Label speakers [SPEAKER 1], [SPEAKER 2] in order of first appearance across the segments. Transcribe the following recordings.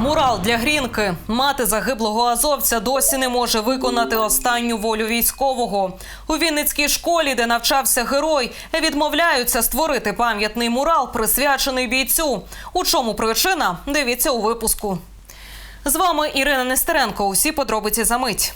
[SPEAKER 1] Мурал для грінки. Мати загиблого азовця досі не може виконати останню волю військового. У Вінницькій школі, де навчався герой, відмовляються створити пам'ятний мурал, присвячений бійцю. У чому причина? Дивіться у випуску. З вами Ірина Нестеренко. Усі подробиці за мить.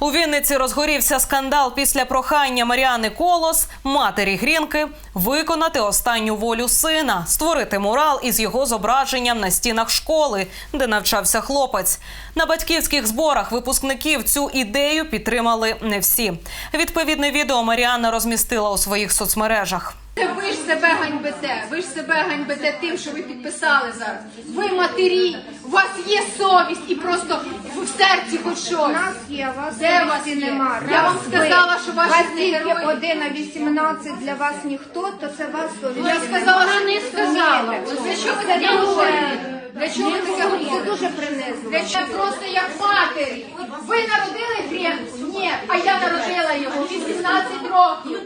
[SPEAKER 1] У Вінниці розгорівся скандал після прохання Маріани Колос, матері Грінки, виконати останню волю сина, створити мурал із його зображенням на стінах школи, де навчався хлопець. На батьківських зборах випускників цю ідею підтримали не всі. Відповідне відео Маріана розмістила у своїх соцмережах.
[SPEAKER 2] Ви ж себе ганьбите, ви ж себе ганьбите тим, що ви підписали зараз. Ви матері, у вас є совість і просто в серці хоч щось.
[SPEAKER 3] У нас є, у вас
[SPEAKER 2] Де вас є?
[SPEAKER 3] нема.
[SPEAKER 2] Я вам сказала, що ваші
[SPEAKER 3] вас
[SPEAKER 2] не
[SPEAKER 3] тільки
[SPEAKER 2] герої.
[SPEAKER 3] один, а 18 для вас ніхто, то це вас совість.
[SPEAKER 2] Я сказала, що не сказала. Для чого ви таке говорите? Для чого ви
[SPEAKER 3] Це
[SPEAKER 2] говорите?
[SPEAKER 3] дуже принизливо.
[SPEAKER 2] Для чого просто як матері? Ви народили Гренку? Ні, а я народила його 18 років.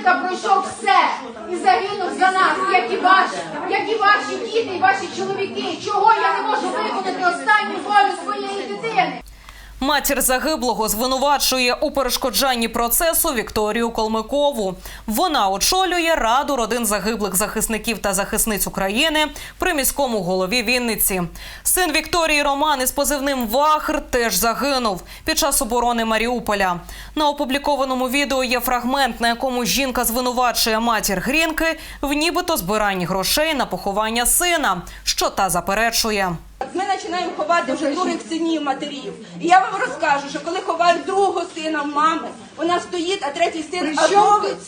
[SPEAKER 2] Гренка пройшов все і загинув за нас, як і ваші, як і ваші діти, і ваші чоловіки. Чого я не можу виконати останню волю своєї дитини?
[SPEAKER 1] Матір загиблого звинувачує у перешкоджанні процесу Вікторію Колмикову. Вона очолює раду родин загиблих захисників та захисниць України при міському голові Вінниці. Син Вікторії Роман із позивним Вахр теж загинув під час оборони Маріуполя. На опублікованому відео є фрагмент, на якому жінка звинувачує матір Грінки в нібито збиранні грошей на поховання сина, що та заперечує.
[SPEAKER 4] Ми починаємо ховати вже других синів матерів. І я вам розкажу, що коли ховають другого сина мами, вона стоїть, а третій син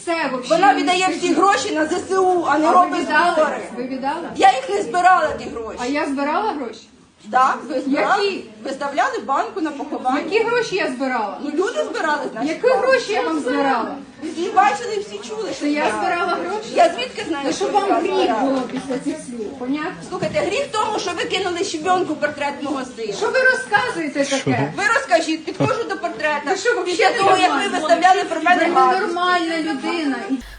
[SPEAKER 2] це
[SPEAKER 4] вона віддає всі гроші на ЗСУ, а не
[SPEAKER 2] А
[SPEAKER 4] робить збори.
[SPEAKER 2] Ви віддали?
[SPEAKER 4] Я їх не збирала ті гроші.
[SPEAKER 2] А я збирала гроші?
[SPEAKER 4] Так, ви збирали,
[SPEAKER 2] Які?
[SPEAKER 4] виставляли банку на поховання.
[SPEAKER 2] Які гроші я збирала?
[SPEAKER 4] Ну люди збирали, значить.
[SPEAKER 2] Які гроші я вам збирала?
[SPEAKER 4] Всі бачили, всі чули, що
[SPEAKER 2] Що я збирала гроші?
[SPEAKER 4] Я звідки знаю,
[SPEAKER 2] Та
[SPEAKER 4] що
[SPEAKER 2] щоб вам
[SPEAKER 4] я
[SPEAKER 2] гріх
[SPEAKER 4] збирала?
[SPEAKER 2] було після цих слів, понятно?
[SPEAKER 4] Слухайте, гріх в тому, що ви кинули щебенку портрет мого сина.
[SPEAKER 2] Що ви розказуєте таке?
[SPEAKER 4] Ви розкажіть, підходжу до портрета.
[SPEAKER 2] Ви що, взагалі
[SPEAKER 4] Після того, як ви
[SPEAKER 2] нормально?
[SPEAKER 4] виставляли про мене
[SPEAKER 2] Ви нормальна людина.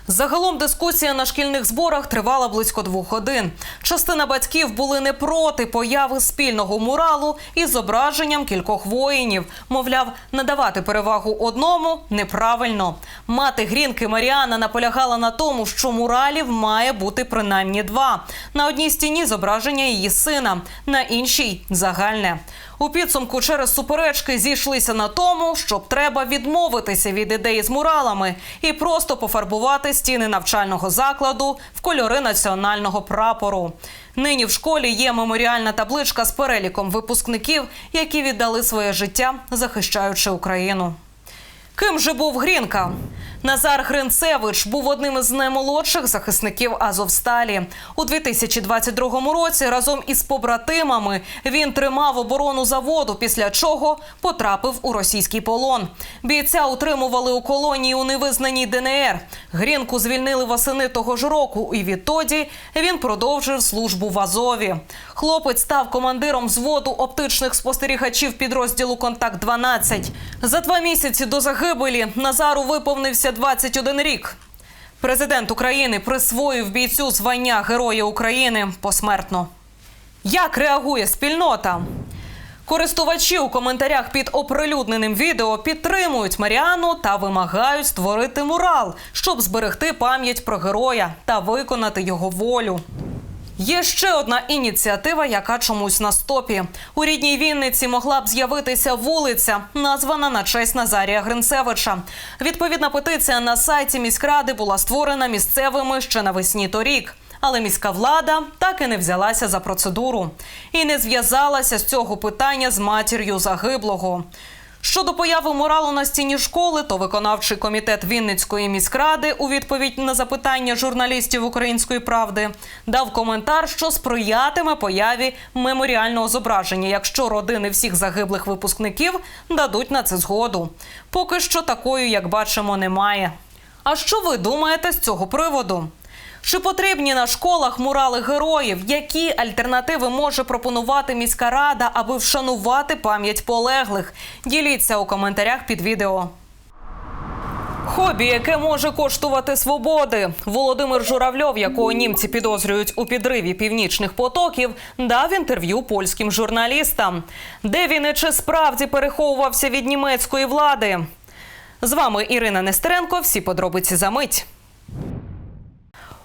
[SPEAKER 1] Загалом дискусія на шкільних зборах тривала близько двох годин. Частина батьків були не проти появи спільного муралу із зображенням кількох воїнів. Мовляв, надавати перевагу одному неправильно. Мати Грінки Маріана наполягала на тому, що муралів має бути принаймні два. На одній стіні зображення її сина, на іншій загальне. У підсумку через суперечки зійшлися на тому, щоб треба відмовитися від ідеї з муралами і просто пофарбувати стіни навчального закладу в кольори національного прапору. Нині в школі є меморіальна табличка з переліком випускників, які віддали своє життя, захищаючи Україну. Ким же був Грінка? Назар Гринцевич був одним із наймолодших захисників Азовсталі. У 2022 році разом із побратимами він тримав оборону заводу, після чого потрапив у російський полон. Бійця утримували у колонії у невизнаній ДНР. Грінку звільнили восени того ж року, і відтоді він продовжив службу в Азові. Хлопець став командиром взводу оптичних спостерігачів підрозділу Контакт 12 За два місяці до загибелі Назару виповнився 21 рік. Президент України присвоїв бійцю звання Героя України посмертно. Як реагує спільнота? Користувачі у коментарях під оприлюдненим відео підтримують Маріану та вимагають створити мурал, щоб зберегти пам'ять про героя та виконати його волю. Є ще одна ініціатива, яка чомусь на стопі. У рідній Вінниці могла б з'явитися вулиця, названа на честь Назарія Гринцевича. Відповідна петиція на сайті міськради була створена місцевими ще навесні торік. Але міська влада так і не взялася за процедуру і не зв'язалася з цього питання з матір'ю загиблого. Щодо появи моралу на стіні школи, то виконавчий комітет Вінницької міськради у відповідь на запитання журналістів Української правди дав коментар, що сприятиме появі меморіального зображення, якщо родини всіх загиблих випускників дадуть на це згоду. Поки що такої, як бачимо, немає. А що ви думаєте з цього приводу? Чи потрібні на школах мурали героїв? Які альтернативи може пропонувати міська рада, аби вшанувати пам'ять полеглих? Діліться у коментарях під відео. Хобі, яке може коштувати свободи. Володимир Журавльов, якого німці підозрюють у підриві північних потоків, дав інтерв'ю польським журналістам. Де він і чи справді переховувався від німецької влади? З вами Ірина Нестеренко. Всі подробиці за мить.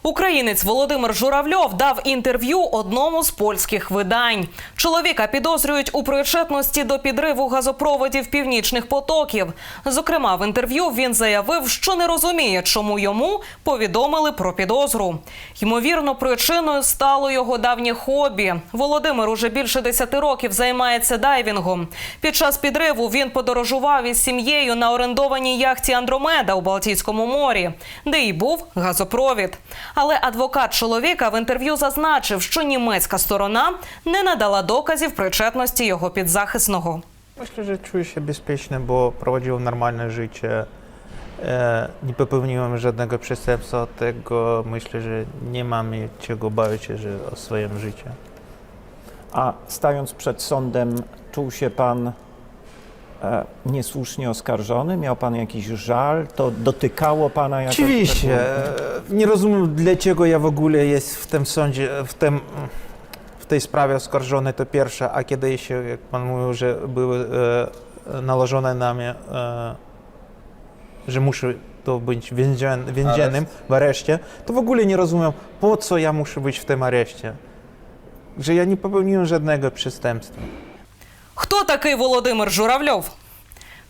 [SPEAKER 1] Українець Володимир Журавльов дав інтерв'ю одному з польських видань. Чоловіка підозрюють у причетності до підриву газопроводів північних потоків. Зокрема, в інтерв'ю він заявив, що не розуміє, чому йому повідомили про підозру. Ймовірно, причиною стало його давнє хобі. Володимир уже більше 10 років займається дайвінгом. Під час підриву він подорожував із сім'єю на орендованій яхті Андромеда у Балтійському морі, де й був газопровід. Але адвокат чоловіка в інтерв'ю зазначив, що німецька сторона не надала доказів причетності його підзахисного.
[SPEAKER 5] Myślę, że czuję się bezpiecznie, bo prowadziłem normalne życie. E, nie popełniłem żadnego przestępstwa, tego myślę, że nie mamy czego bawić się że o swoim życiu.
[SPEAKER 6] A stając przed sądem, czuł się pan e, niesłusznie oskarżony? Miał pan jakiś żal? To dotykało pana jakoś?
[SPEAKER 5] Oczywiście. E, Nie rozumiem, dlaczego ja w ogóle jest w tym sądzie, w, tym, w tej sprawie oskarżony, to pierwsze, a kiedy jeszcze, jak pan mówił, że były e, nałożone na mnie, e, że muszę to być więzień, więziennym w areszcie, to w ogóle nie rozumiem, po co ja muszę być w tym areszcie. Że ja nie popełniłem żadnego przestępstwa.
[SPEAKER 1] Хто такий Володимир Журавльов?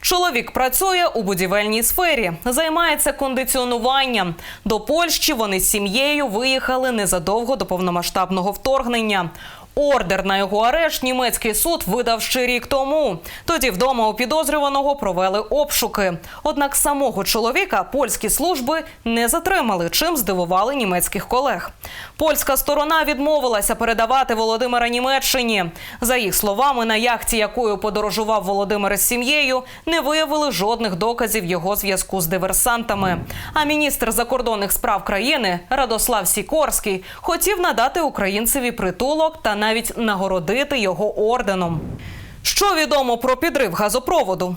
[SPEAKER 1] Чоловік працює у будівельній сфері, займається кондиціонуванням. До Польщі вони з сім'єю виїхали незадовго до повномасштабного вторгнення. Ордер на його арешт німецький суд видав ще рік тому. Тоді вдома у підозрюваного провели обшуки. Однак самого чоловіка польські служби не затримали, чим здивували німецьких колег. Польська сторона відмовилася передавати Володимира Німеччині. За їх словами, на яхті, якою подорожував Володимир із сім'єю, не виявили жодних доказів його зв'язку з диверсантами. А міністр закордонних справ країни Радослав Сікорський хотів надати українцеві притулок та навіть нагородити його орденом. Що відомо про підрив газопроводу?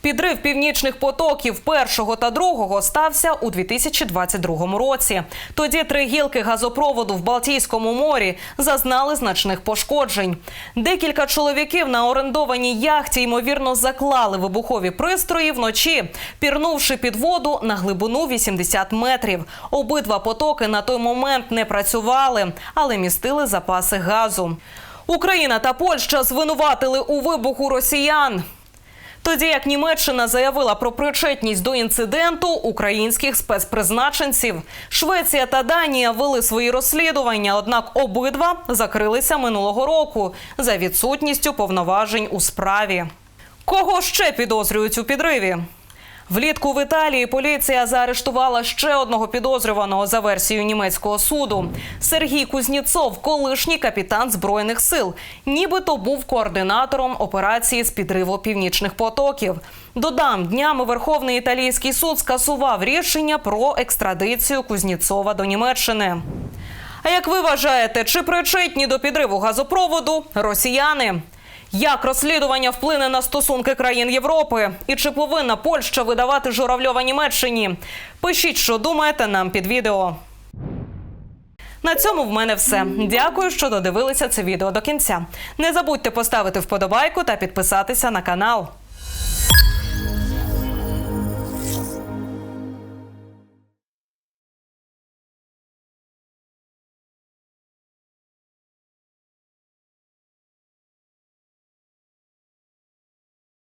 [SPEAKER 1] Підрив північних потоків першого та другого стався у 2022 році. Тоді три гілки газопроводу в Балтійському морі зазнали значних пошкоджень. Декілька чоловіків на орендованій яхті ймовірно заклали вибухові пристрої вночі, пірнувши під воду на глибину 80 метрів. Обидва потоки на той момент не працювали, але містили запаси газу. Україна та Польща звинуватили у вибуху росіян. Тоді як Німеччина заявила про причетність до інциденту українських спецпризначенців, Швеція та Данія вели свої розслідування, однак обидва закрилися минулого року за відсутністю повноважень у справі. Кого ще підозрюють у підриві? Влітку в Італії поліція заарештувала ще одного підозрюваного за версією німецького суду. Сергій Кузніцов, колишній капітан збройних сил, нібито був координатором операції з підриву північних потоків. Додам, днями Верховний італійський суд скасував рішення про екстрадицію Кузніцова до Німеччини. А як ви вважаєте, чи причетні до підриву газопроводу росіяни? Як розслідування вплине на стосунки країн Європи? І чи повинна Польща видавати Журавльова Німеччині? Пишіть, що думаєте нам під відео. На цьому в мене все. Дякую, що додивилися це відео до кінця. Не забудьте поставити вподобайку та підписатися на канал.